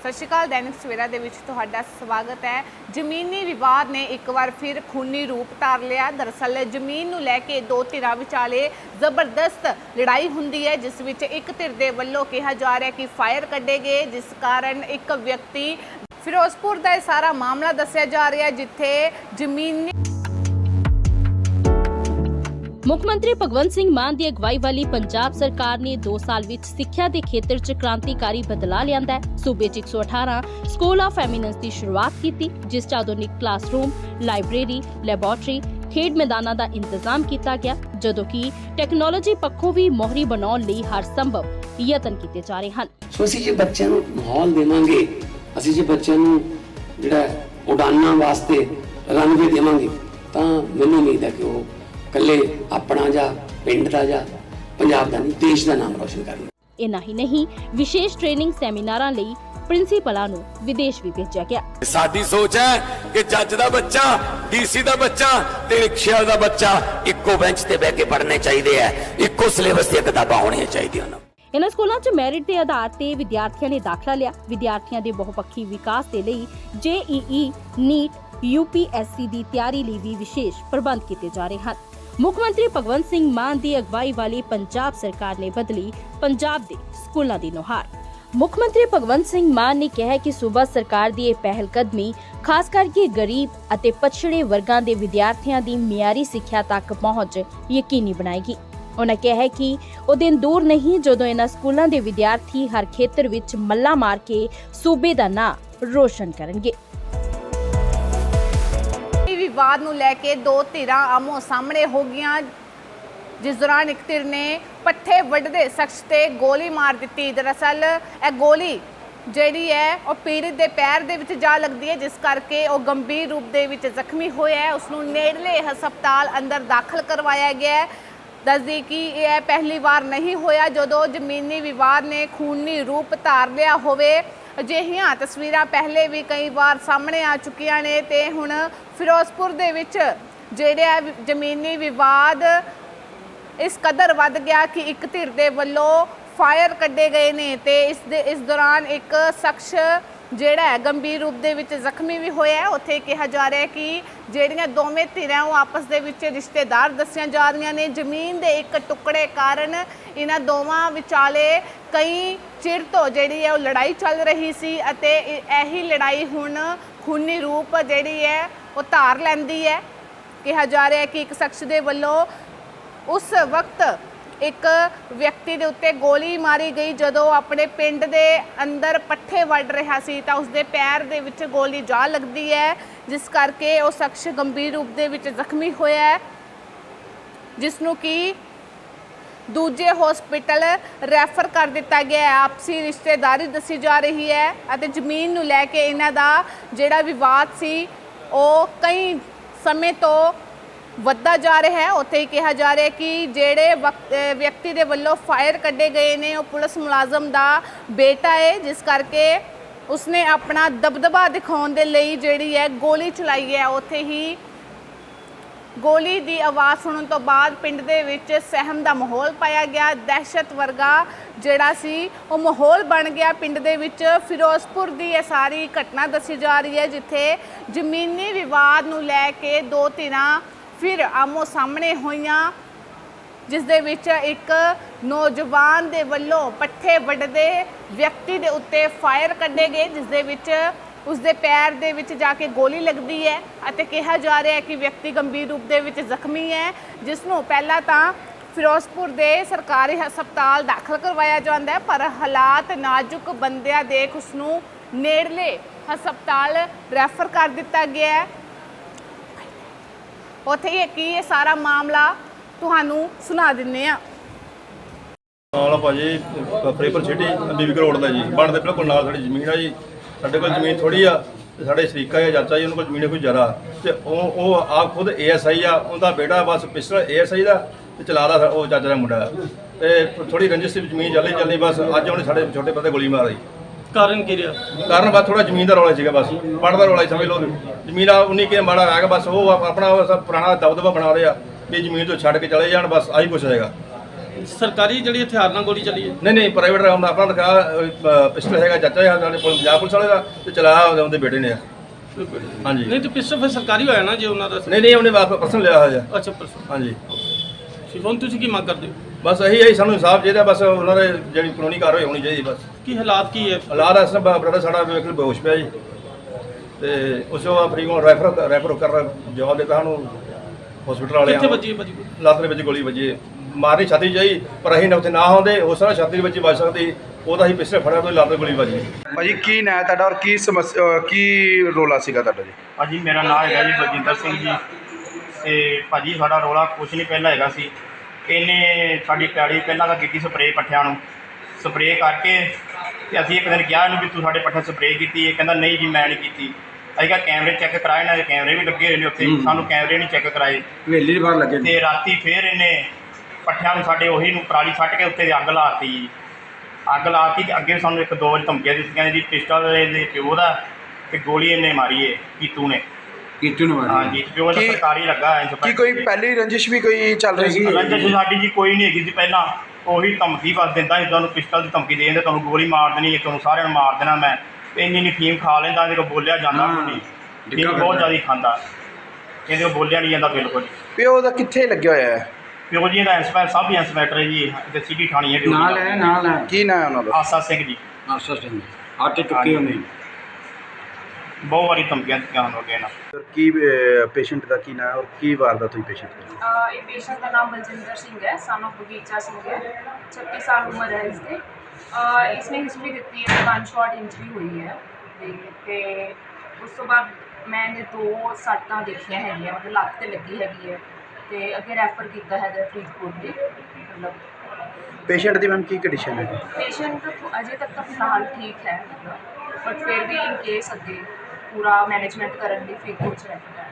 ਸਤਿ ਸ਼੍ਰੀ ਅਕਾਲ, ਦੈਨਿਕ ਸਵੇਰਾ ਦੇ ਵਿੱਚ ਤੁਹਾਡਾ ਸਵਾਗਤ ਹੈ। ਜ਼ਮੀਨੀ ਵਿਵਾਦ ਨੇ ਇੱਕ ਵਾਰ ਫਿਰ ਖੂਨੀ ਰੂਪ ਧਾਰ ਲਿਆ। ਦਰਅਸਲ ਜ਼ਮੀਨ ਨੂੰ ਲੈ ਕੇ ਦੋ ਧਿਰਾਂ ਵਿਚਾਲੇ ਜ਼ਬਰਦਸਤ ਲੜਾਈ ਹੁੰਦੀ ਹੈ, ਜਿਸ ਵਿੱਚ ਇੱਕ ਧਿਰ ਦੇ ਵੱਲੋਂ ਕਿਹਾ ਜਾ ਰਿਹਾ ਕਿ ਫਾਇਰ ਕੱਢੇ ਗਏ, ਜਿਸ ਕਾਰਨ ਇੱਕ ਵਿਅਕਤੀ ਫਿਰੋਜ਼ਪੁਰ ਦਾ ਇਹ ਸਾਰਾ ਮਾਮਲਾ ਦੱਸਿਆ ਜਾ ਰਿਹਾ ਜਿੱਥੇ ਜ਼ਮੀਨੀ ਮੁੱਖ ਮੰਤਰੀ ਭਗਵੰਤ ਸਿੰਘ ਮਾਨ ਦੀ ਅਗਵਾਈ ਵਾਲੀ ਪੰਜਾਬ ਸਰਕਾਰ ਨੇ 2 ਸਾਲ ਵਿੱਚ ਸਿੱਖਿਆ ਦੇ ਖੇਤਰ 'ਚ ਕ੍ਰਾਂਤੀਕਾਰੀ ਬਦਲਾਅ ਲਿਆਂਦਾ ਹੈ। ਸੂਬੇ 'ਚ 118 ਸਕੂਲ ਆਫ ਐਮੀਨੈਂਸ ਦੀ ਸ਼ੁਰੂਆਤ ਕੀਤੀ, ਜਿਸ 'ਚ ਆਧੁਨਿਕ ਕਲਾਸਰੂਮ ਲਾਇਬ੍ਰੇਰੀ ਲੈਬੋਰੇਟਰੀ ਖੇਡ ਮੈਦਾਨਾਂ ਦਾ ਇੰਤਜ਼ਾਮ ਕੀਤਾ ਗਿਆ, ਜਦੋਂ ਕਿ ਟੈਕਨੋਲੋਜੀ ਪੱਖੋਂ ਵੀ ਮੋਹਰੀ ਬਣਾਉਣ ਲਈ ਹਰ ਸੰਭਵ ਯਤਨ ਕੀਤੇ ਜਾ ਰਹੇ ਹਨ। ਸੋ ਅਸੀਂ ਜੇ ਬੱਚਿਆਂ ਨੂੰ ਮਾਹੌਲ ਦੇਵਾਂਗੇ, ਅਸੀਂ ਜੇ ਬੱਚਿਆਂ ਨੂੰ ਜਿਹੜਾ ਉਡਾਨਾਂ ਵਾਸਤੇ ਰਨਵੇ ਦੇਵਾਂਗੇ, ਤਾਂ ਮੈਨੂੰ ਉਮੀਦ ਹੈ ਕਿ ਉਹ ਇਕੱਲੇ ਆਪਣਾ ਜਾਂ ਪਿੰਡ ਦਾ ਜਾਂ ਪੰਜਾਬ ਦਾ ਨਹੀਂ ਦੇਸ਼ ਦਾ ਨਾਮ ਰੋਸ਼ਨ ਕਰਨਗੇ ਇਨਾ ਹੀ ਨਹੀਂ ਵਿਸ਼ੇਸ਼ ਟ੍ਰੇਨਿੰਗ ਸੈਮੀਨਾਰਾਂ ਲਈ ਪ੍ਰਿੰਸੀਪਲਾਂ ਨੂੰ ਵਿਦੇਸ਼ ਵੀ ਭੇਜਿਆ ਗਿਆ। ਸਾਡੀ ਸੋਚ ਹੈ ਕਿ ਜੱਜ ਦਾ ਬੱਚਾ ਡੀਸੀ ਦਾ ਬੱਚਾ ਤੇ ਰਿਕਸ਼ਾ ਦਾ ਬੱਚਾ ਇੱਕੋ ਬੈਂਚ ਤੇ ਬਹਿ ਕੇ ਪੜ੍ਹਨੇ ਚਾਹੀਦੇ ਐ ਇੱਕੋ ਸਿਲੇਬਸ ਦੀਆਂ ਕਿਤਾਬਾਂ ਹੋਣੀਆਂ ਚਾਹੀਦੀਆਂ ਨੇ। ਇਨ੍ਹਾਂ ਸਕੂਲਾਂ 'ਚ ਮੈਰਿਟ ਦੇ ਆਧਾਰ ਤੇ ਵਿਦਿਆਰਥੀਆਂ ਨੇ ਦਾਖਲਾ ਲਿਆ। ਵਿਦਿਆਰਥੀਆਂ ਦੇ ਬਹੁਪੱਖੀ ਵਿਕਾਸ ਦੇ ਲਈ ਜੇਈਈ ਨੀਟ ਯੂਪੀਐਸਸੀ ਦੀ ਤਿਆਰੀ ਲਈ ਵੀ ਵਿਸ਼ੇਸ਼ ਪ੍ਰਬੰਧ ਕੀਤੇ ਜਾ ਰਹੇ ਹਨ। ਮੁੱਖ ਮੰਤਰੀ ਭਗਵੰਤ ਸਿੰਘ ਮਾਨ ਦੀ ਅਗਵਾਈ ਵਾਲੀ ਪੰਜਾਬ ਸਰਕਾਰ ਨੇ ਬਦਲੀ ਪੰਜਾਬ ਦੇ ਸਕੂਲਾਂ ਦੀ ਨੁਹਾਰ। ਮੁੱਖ ਮੰਤਰੀ ਭਗਵੰਤ ਸਿੰਘ ਮਾਨ ਨੇ ਕਿਹਾ ਕਿ ਸੂਬਾ ਸਰਕਾਰ ਦੀ ਇਹ ਪਹਿਲ ਕਦਮੀ, ਖਾਸ ਕਰਕੇ ਗਰੀਬ ਅਤੇ ਪਛੜੇ ਵਰਗਾਂ ਦੇ ਵਿਦਿਆਰਥੀਆਂ ਦੀ ਮਿਆਰੀ ਸਿੱਖਿਆ ਤੱਕ ਪਹੁੰਚ ਯਕੀਨੀ ਬਣਾਏਗੀ। ਉਹਨਾਂ ਕਿਹਾ ਕਿ ਉਹ ਦਿਨ ਦੂਰ ਨਹੀਂ, ਜਦੋਂ ਇਹਨਾਂ ਸਕੂਲਾਂ ਦੇ ਵਿਦਿਆਰਥੀ ਹਰ ਖੇਤਰ ਵਿੱਚ ਮੱਲਾ ਮਾਰ ਕੇ ਸੂਬੇ ਦਾ ਨਾਂ ਰੋਸ਼ਨ ਕਰਨਗੇ। ਵਿਵਾਦ ਨੂੰ ਲੈ ਕੇ ਦੋ ਧਿਰਾਂ ਆਮੋ ਸਾਹਮਣੇ ਹੋ ਗਈਆਂ, ਜਿਸ ਦੌਰਾਨ ਇੱਕ ਧਿਰ ਨੇ ਪੱਠੇ ਵੱਢਦੇ ਸ਼ਖਸ ਤੇ ਗੋਲੀ ਮਾਰ ਦਿੱਤੀ। ਦਰਅਸਲ ਇਹ ਗੋਲੀ ਜਿਹੜੀ ਹੈ, ਉਹ ਪੀੜਤ ਦੇ ਪੈਰ ਦੇ ਵਿੱਚ ਜਾ ਲੱਗਦੀ ਹੈ, ਜਿਸ ਕਰਕੇ ਉਹ ਗੰਭੀਰ ਰੂਪ ਦੇ ਵਿੱਚ ਜ਼ਖਮੀ ਹੋਇਆ ਹੈ। ਉਸ ਨੂੰ ਨੇੜਲੇ ਹਸਪਤਾਲ ਅੰਦਰ ਦਾਖਲ ਕਰਵਾਇਆ ਗਿਆ ਹੈ। ਦੱਸਦੀ ਕਿ ਇਹ ਪਹਿਲੀ ਵਾਰ ਨਹੀਂ ਹੋਇਆ। ਜਦੋਂ ਜ਼ਮੀਨੀ ਵਿਵਾਦ ਨੇ ਖੂਨੀ ਰੂਪ ਧਾਰ ਲਿਆ ਹੋਵੇ ਅਜਿਹੀਆਂ ਤਸਵੀਰਾਂ ਪਹਿਲੇ ਵੀ ਕਈ ਵਾਰ ਸਾਹਮਣੇ ਆ ਚੁੱਕੀਆਂ ਨੇ ਤੇ ਹੁਣ ਫਿਰੋਜ਼ਪੁਰ ਦੇ ਵਿੱਚ ਜਿਹੜਾ ਜ਼ਮੀਨੀ ਵਿਵਾਦ ਇਸ ਕਦਰ ਵੱਧ ਗਿਆ ਕਿ ਇੱਕ ਧਿਰ ਦੇ ਵੱਲੋਂ ਫਾਇਰ ਕੱਢੇ ਗਏ ਨੇ ਤੇ ਇਸ ਦੇ ਇਸ ਦੌਰਾਨ ਇੱਕ ਸ਼ਖਸ ਜਿਹੜਾ ਹੈ ਗੰਭੀਰ ਰੂਪ ਦੇ ਵਿੱਚ ਜ਼ਖਮੀ ਵੀ ਹੋਇਆ ਹੈ। ਉੱਥੇ ਕਿਹਾ ਜਾ ਰਿਹਾ ਹੈ ਕਿ ਜਿਹੜੀਆਂ ਦੋਵੇਂ ਧਿਰਾਂ ਉਹ ਆਪਸ ਦੇ ਵਿੱਚ ਰਿਸ਼ਤੇਦਾਰ ਦੱਸੀਆਂ ਜਾ ਰਹੀਆਂ ਨੇ। ਜ਼ਮੀਨ ਦੇ ਇੱਕ ਟੁਕੜੇ ਕਾਰਨ ਇਹਨਾਂ ਦੋਵਾਂ ਵਿਚਾਲੇ ਕਈ ਚਿਰ ਤੋਂ ਜਿਹੜੀ ਹੈ ਉਹ ਲੜਾਈ ਚੱਲ ਰਹੀ ਸੀ ਅਤੇ ਇਹੀ ਲੜਾਈ ਹੁਣ ਖੂਨੀ ਰੂਪ ਜਿਹੜੀ ਹੈ ਉਹ ਧਾਰ ਲੈਂਦੀ ਹੈ। ਕਿਹਾ ਜਾ ਰਿਹਾ ਹੈ ਕਿ ਇੱਕ ਸ਼ਖਸ ਦੇ ਵੱਲੋਂ ਉਸ ਵਕਤ ਇੱਕ ਵਿਅਕਤੀ ਦੇ ਉੱਤੇ ਗੋਲੀ ਮਾਰੀ ਗਈ। ਜਦੋਂ ਆਪਣੇ ਪਿੰਡ ਦੇ ਅੰਦਰ ਪੱਠੇ ਵੱਢ ਰਿਹਾ ਸੀ ਤਾਂ ਉਸਦੇ ਪੈਰ ਦੇ ਵਿੱਚ ਗੋਲੀ ਜਾ ਲੱਗਦੀ ਹੈ, ਜਿਸ ਕਰਕੇ ਉਹ ਸ਼ਖਸ ਗੰਭੀਰ ਰੂਪ ਦੇ ਵਿੱਚ ਜ਼ਖਮੀ ਹੋਇਆ ਹੈ। ਜਿਸ ਨੂੰ ਕਿ ਦੂਜੇ ਹਸਪੀਟਲ ਰੈਫਰ ਕਰ ਦਿੱਤਾ ਗਿਆ ਹੈ। ਆਪਸੀ ਰਿਸ਼ਤੇਦਾਰੀ ਦੱਸੀ ਜਾ ਰਹੀ ਹੈ ਅਤੇ ਜ਼ਮੀਨ ਨੂੰ ਲੈ ਕੇ ਇਹਨਾਂ ਦਾ ਜਿਹੜਾ ਵਿਵਾਦ ਸੀ, ਉਹ ਕਈ ਸਮੇਂ ਤੋਂ ਵੱਧਦਾ ਜਾ ਰਿਹਾ ਹੈ। ਉੱਥੇ ਹੀ ਕਿਹਾ ਜਾ ਰਿਹਾ ਕਿ ਜਿਹੜੇ ਵਕ- ਵਿਅਕਤੀ ਦੇ ਵੱਲੋਂ ਫਾਇਰ ਕੱਢੇ ਗਏ ਨੇ, ਉਹ ਪੁਲਿਸ ਮੁਲਾਜ਼ਮ ਦਾ ਬੇਟਾ ਹੈ। ਜਿਸ ਕਰਕੇ ਉਸਨੇ ਆਪਣਾ ਦਬਦਬਾ ਦਿਖਾਉਣ ਦੇ ਲਈ ਜਿਹੜੀ ਹੈ ਗੋਲੀ ਚਲਾਈ ਹੈ। ਉੱਥੇ ਹੀ ਗੋਲੀ ਦੀ ਆਵਾਜ਼ ਸੁਣਨ ਤੋਂ ਬਾਅਦ ਪਿੰਡ ਦੇ ਵਿੱਚ ਸਹਿਮ ਦਾ ਮਾਹੌਲ ਪਾਇਆ ਗਿਆ। ਦਹਿਸ਼ਤ ਵਰਗਾ ਜਿਹੜਾ ਸੀ, ਉਹ ਮਾਹੌਲ ਬਣ ਗਿਆ। ਪਿੰਡ ਦੇ ਵਿੱਚ ਫਿਰੋਜ਼ਪੁਰ ਦੀ ਇਹ ਸਾਰੀ ਘਟਨਾ ਦੱਸੀ ਜਾ ਰਹੀ ਹੈ, ਜਿੱਥੇ ਜ਼ਮੀਨੀ ਵਿਵਾਦ ਨੂੰ ਲੈ ਕੇ ਦੋ ਧਿਰਾਂ ਫਿਰ ਆਮੋ ਸਾਹਮਣੇ ਹੋਈਆਂ, ਜਿਸ ਦੇ ਵਿੱਚ ਇੱਕ ਨੌਜਵਾਨ ਦੇ ਵੱਲੋਂ ਪੱਠੇ ਵੱਢਦੇ ਵਿਅਕਤੀ ਦੇ ਉੱਤੇ ਫਾਇਰ ਕੱਢੇ ਗਏ, ਜਿਸ ਦੇ ਵਿੱਚ ਉਸ ਦੇ ਪੈਰ ਦੇ ਵਿੱਚ ਜਾ ਕੇ ਗੋਲੀ ਲੱਗਦੀ ਹੈ ਅਤੇ ਕਿਹਾ ਜਾ ਰਿਹਾ ਹੈ ਕਿ ਵਿਅਕਤੀ ਗੰਭੀਰ ਰੂਪ ਦੇ ਵਿੱਚ ਜ਼ਖਮੀ ਹੈ, ਜਿਸ ਨੂੰ ਪਹਿਲਾਂ ਤਾਂ ਫਿਰੋਜ਼ਪੁਰ ਦੇ ਸਰਕਾਰੀ ਹਸਪਤਾਲ ਦਾਖਲ ਕਰਵਾਇਆ ਜਾਂਦਾ ਹੈ, ਪਰ ਹਾਲਾਤ ਨਾਜ਼ੁਕ ਬੰਦਿਆਂ ਦੇਖ ਉਸ ਨੂੰ ਨੇੜਲੇ ਹਸਪਤਾਲ ਰੈਫਰ ਕਰ ਦਿੱਤਾ ਗਿਆ ਹੈ। ਉੱਥੇ ਹੀ ਕੀ ਇਹ ਸਾਰਾ ਮਾਮਲਾ ਤੁਹਾਨੂੰ ਸੁਣਾ ਦਿੰਨੇ ਆ ਨਾਲ ਭਾਜੀ ਫਰੀਪੁਰ ਸਿਟੀ ਬੀਬੀ ਰੋਡ ਦਾ ਜੀ। ਬਣਦੇ ਬਿਲਕੁਲ ਨਾਲ ਸਾਡੀ ਜ਼ਮੀਨ ਆ ਜੀ। ਸਾਡੇ ਕੋਲ ਜ਼ਮੀਨ ਥੋੜੀ ਆ ਤੇ ਸਾਡੇ ਸ਼ਰੀਕਾ ਆ ਚਾਚਾ ਜੀ ਉਹਨਾਂ ਕੋਲ ਜ਼ਮੀਨ ਕੋਈ ਜ਼ਿਆਦਾ। ਤੇ ਉਹ ਉਹ ਆਪ ਖੁਦ ਏਐਸਆਈ ਆ ਉਹਦਾ ਬੇਟਾ ਬਸ ਪਿਛਲਾ ਏਐਸਆਈ ਦਾ ਤੇ ਚਲਾਦਾ ਉਹ ਚਾਚਾ ਦਾ ਮੁੰਡਾ। ਤੇ ਥੋੜੀ ਰੰਜਿਸ਼ ਦੀ ਜ਼ਮੀਨ ਚੱਲੀ ਚੱਲੀ ਬਸ ਅੱਜ ਉਹਨੇ ਸਾਡੇ ਛੋਟੇ ਬੰਦੇ ਗੋਲੀ ਮਾਰ ਲਈ। ਕਾਰਨ ਕੀ ਰਿਹਾ? ਕਾਰਨ ਬਸ ਥੋੜਾ ਜ਼ਮੀਨ ਦਾ ਰੌਲਾ ਸੀਗਾ ਬਸ ਪੜਦਾ ਰੌਲਾ ਸਮਝ ਲਓ ਜ਼ਮੀਨ ਆ ਉਨੀ ਕੇ ਮਾੜਾ ਰਹਿ ਗਿਆ ਬਸ ਉਹ ਆਪ- ਆਪਣਾ ਪੁਰਾਣਾ ਦਬਦਬਾ ਬਣਾ ਲਿਆ ਵੀ ਜ਼ਮੀਨ ਤੋਂ ਛੱਡ ਕੇ ਚਲੇ ਜਾਣ ਬਸ ਆਹੀ ਕੁਛ ਹੈਗਾ। ਸਰਕਾਰੀ ਜਿਹੜੀ ਹਥਿਆਰ ਨਾਲ ਗੋਲੀ ਚੱਲੀ ਹੈ? ਨਹੀਂ ਨਹੀਂ ਪ੍ਰਾਈਵੇਟ ਰਾਉਂਡ ਆਪਣਾ ਦਿਖਾ ਪਿਸਟਲ ਹੈਗਾ ਚਾਚਾ ਹੈ ਸਾਡੇ ਕੋਲ ਪੰਜਾਬ ਪੁਲਿਸ ਵਾਲੇ ਦਾ ਤੇ ਚਲਾਇਆ ਉਹਦੇ ਬੇਟੇ ਨੇ। ਹਾਂਜੀ। ਨਹੀਂ ਤੇ ਪਿਸਟਲ ਫਿਰ ਸਰਕਾਰੀ ਹੋਇਆ ਨਾ ਜੇ ਉਹਨਾਂ ਦਾ ਨਹੀਂ ਨਹੀਂ ਉਹਨੇ ਵਾਪਸ ਪਰਸਨ ਲਿਆ ਹੋਇਆ। ਅੱਛਾ ਪਰਸੋਂ ਹਾਂਜੀ। ਹੁਣ ਤੁਸੀਂ ਕੀ ਮੰਗ ਕਰਦੇ ਹੋ? ਬਸ ਇਹੀ ਹੈ ਸਾਨੂੰ ਇਨਸਾਫ ਚਾਹੀਦਾ ਬਸ ਉਹਨਾਂ ਦੇ ਜਿਹੜੀ ਕਾਨੂੰਨੀ ਕਾਰਵਾਈ ਹੋਣੀ ਚਾਹੀਦੀ ਬਸ। ਕੀ ਹਾਲਾਤ ਕੀ ਹੈ? ਹਾਲਾਤ ਇਸ ਤਰ੍ਹਾਂ ਬ੍ਰਦਰ ਸਾਡਾ ਲਓ ਬੇਹੋਸ਼ ਪਿਆ ਜੀ। ਤੇ ਉਸ ਨੂੰ ਫਰੀਗੋਂ ਰੈਫਰ ਰੈਫਰ ਕਰ ਜਵਾਬ ਦਿੱਤਾ ਸਾਨੂੰ ਹਸਪੀਟਲ ਵਾਲਿਆਂ ਕਿੱਥੇ ਵੱਜੀ ਗੋਲੀ? ਲੱਤ ਦੇ ਵਿੱਚ ਗੋਲੀ ਵੱਜੀ। ਮਾਰਨੀ ਛਾਤੀ ਜਾਈ ਪਰ ਅਸੀਂ ਨਾ ਉੱਥੇ ਨਾ ਹੁੰਦੇ ਉਸ ਤਰ੍ਹਾਂ ਛਾਤੀ ਦੇ ਵਿੱਚ ਹੀ ਵੱਜ ਸਕਦੀ ਉਹਦਾ ਅਸੀਂ ਪਿਛਲੇ ਫੜਿਆ ਤੋਂ ਲੱਤ ਗੋਲੀ ਵੱਜੀ ਭਾਜੀ ਕੀ ਨਾਂ ਹੈ ਤੁਹਾਡਾ ਔਰ ਕੀ ਸਮੱਸਿਆ ਅਹ ਕੀ ਰੋਲਾ ਸੀਗਾ ਤੁਹਾਡਾ ਜੀ? ਭਾਜੀ ਮੇਰਾ ਨਾਮ ਹੈਗਾ ਜੀ ਬਲਜਿੰਦਰ ਸਿੰਘ ਜੀ। ਤੇ ਭਾਜੀ ਸਾਡਾ ਰੋਲਾ ਕੁਛ ਨਹੀਂ ਪਹਿਲਾਂ ਹੈਗਾ ਸੀ। ਇਹਨੇ ਸਾਡੀ ਪੈੜੀ ਪਹਿਲਾਂ ਤਾਂ ਕੀਤੀ ਸਪਰੇਅ ਪੱਠਿਆਂ ਨੂੰ। ਸਪਰੇਅ ਕਰਕੇ ਤੇ ਅਸੀਂ ਇੱਕ ਦਿਨ ਕਿਹਾ ਇਹਨੂੰ ਵੀ ਤੂੰ ਸਾਡੇ ਪੱਠੇ ਸਪਰੇਅ ਕੀਤੀ ਇਹ ਕਹਿੰਦਾ ਨਹੀਂ ਜੀ ਮੈਂ ਨਹੀਂ ਕੀਤੀ। ਅਸੀਂ ਕਿਹਾ ਕੈਮਰੇ ਚੈੱਕ ਕਰਾਏ ਨਾ ਕੈਮਰੇ ਵੀ ਲੱਗੇ ਹੋਏ ਨੇ ਉੱਥੇ। ਸਾਨੂੰ ਕੈਮਰੇ ਨਹੀਂ ਚੈੱਕ ਕਰਾਏ। ਹਵੇਲੀ ਦੇ ਬਾਹਰ ਲੱਗੇ ਤੇ ਰਾਤੀ ਫੇਰ ਇਹਨੇ ਪੱਠਿਆਂ ਨੂੰ ਸਾਡੇ ਉਹੀ ਨੂੰ ਪਰਾਲੀ ਛੱਟ ਕੇ ਉੱਤੇ ਦੀ ਅੱਗ ਲਾਤੀ ਜੀ। ਅੱਗ ਲਾਤੀ ਤੇ ਅੱਗੇ ਸਾਨੂੰ ਇੱਕ ਦੋ ਵਾਰੀ ਧਮਕੀਆਂ ਦਿੱਤੀਆਂ ਜੀ ਪਿਸਟਲ ਇਹਦੇ ਪਿਓ ਦਾ ਤੇ ਗੋਲੀ ਇਹਨੇ ਮਾਰੀ ਏ ਕੀਤੂ ਨੇ। ਕੀਤੂ ਨੂੰ ਹਾਂਜੀ ਪਿਓ ਦਾ ਕੀ- ਸਰਕਾਰੀ ਲੱਗਾ ਹੈ ਕੀ ਕੋਈ ਪਹਿਲੀ ਰੰਜਿਸ਼ ਵੀ ਕੋਈ ਚੱਲ ਰਹੀ ਸੀ? ਰੰਜਨ ਸਾਡੀ ਜੀ ਕੋਈ ਨਹੀਂ ਹੈਗੀ ਸੀ ਪਹਿਲਾਂ ਉਹੀ ਧਮਕੀ ਬਸ ਦਿੰਦਾ ਸੀ ਤੁਹਾਨੂੰ ਪਿਸਟਲ ਦੀ ਧਮਕੀ ਦੇ ਦਿੰਦੇ ਤੁਹਾਨੂੰ ਗੋਲੀ ਮਾਰ ਦੇਣੀ ਹੈ ਤੁਹਾਨੂੰ ਸਾਰਿਆਂ ਨੂੰ ਮਾਰ ਦੇਣਾ ਮੈਂ। ਤੇ ਇੰਨੀ ਨਹੀਂ ਫੀਮ ਖਾ ਲੈਂਦਾ ਇਹਦੇ ਕੋਲ ਬੋਲਿਆ ਜਾਂਦਾ ਹਾਂ, ਕੋਈ ਡਿੱਗਾ ਫੀਮ ਬਹੁਤ ਫਿਰਦਾ। ਜ਼ਿਆਦਾ ਖਾਂਦਾ। ਇਹਦੇ ਕੋਲ ਬੋਲਿਆ ਨਹੀਂ ਜਾਂਦਾ ਬਿਲਕੁਲ। ਪਿਓ ਦਾ ਕਿੱਥੇ ਲੱਗਿਆ ਹੋਇਆ ਹੈ? ਪਿਓ ਜੀ ਦਾ ਇੰਸਪੈਕਟਰ ਸਭ ਹੀ ਇੰਸਪੈਕਟਰ ਹੈ ਜੀ ਤੇ ਸਿਟੀ ਥਾਣੀ ਹੈ ਡਿਊਟੀ ਨਾਲ ਦਾ। ਹੈ ਨਾਲ ਹੈ। ਕੀ ਨਾਂ ਹੈ ਉਹਨਾਂ ਦਾ? ਆਸਾ ਸਿੰਘ ਜੀ। ਆਸਾ ਸਿੰਘ ਹੱਟ ਚੁੱਕੇ ਹੁੰਦੇ ਬਹੁਤ ਵਾਰੀ ਧਮਕੀਆਂ ਦਿੱਤੀਆਂ ਹਨ ਅੱਗੇ ਨਾਲ ਸਰ ਕੀ ਪੇਸ਼ੈਂਟ ਦਾ ਕੀ ਨਾਂ ਹੈ ਔਰ ਕੀ ਵਾਰਦਾਤ ਹੋਈ ਪੇਸ਼ੈਂਟ ਦੀ ਅਹ ਇਹ ਪੇਸ਼ੈਂਟ ਦਾ ਨਾਮ ਬਲਜਿੰਦਰ ਸਿੰਘ ਹੈ ਸਨ ਬਗੀਚਾ ਸਿੰਘ ਹੈ। 36 ਸਾਲ ਉਮਰ ਹੈ ਇਸਦੀ। ਅਹ ਇਸਨੇ ਹਿਸਟਰੀ ਦਿੱਤੀ ਹੈ ਗਨ ਸ਼ਾਟ ਇੰਜਰੀ ਹੋਈ ਹੈ। ਤੇ ਤੇ ਉਸ ਤੋਂ ਬਾਅਦ ਮੈਂ ਇਹਦੇ ਦੋ ਸੱਟਾਂ ਦੇਖੀਆਂ ਹੈਗੀਆਂ ਮਤਲਬ ਲੱਤ ਤੇ ਲੱਗੀ ਹੈਗੀ ਹੈ। ਤੇ ਅੱਗੇ ਰੈਫਰ ਕੀਤਾ ਹੈਗਾ ਫਰੀਦਕੋਟ ਦੇ ਮਤਲਬ। ਪੇਸ਼ੈਂਟ ਦੀ ਮੈਮ ਕੀ ਕੰਡੀਸ਼ਨ ਹੈ? ਪੇਸ਼ੈਂਟ ਅਜੇ ਤੱਕ ਤਾਂ ਫਿਲਹਾਲ ਠੀਕ ਹੈ ਮਤਲਬ। ਬਟ ਫਿਰ ਵੀ ਇਨ ਕੇਸ ਅੱਗੇ ਪੂਰਾ ਮੈਨੇਜਮੈਂਟ ਕਰਨ ਲਈ ਫਰੀਦਕੋਟ ਚ ਰੈਫਰ ਹੈ।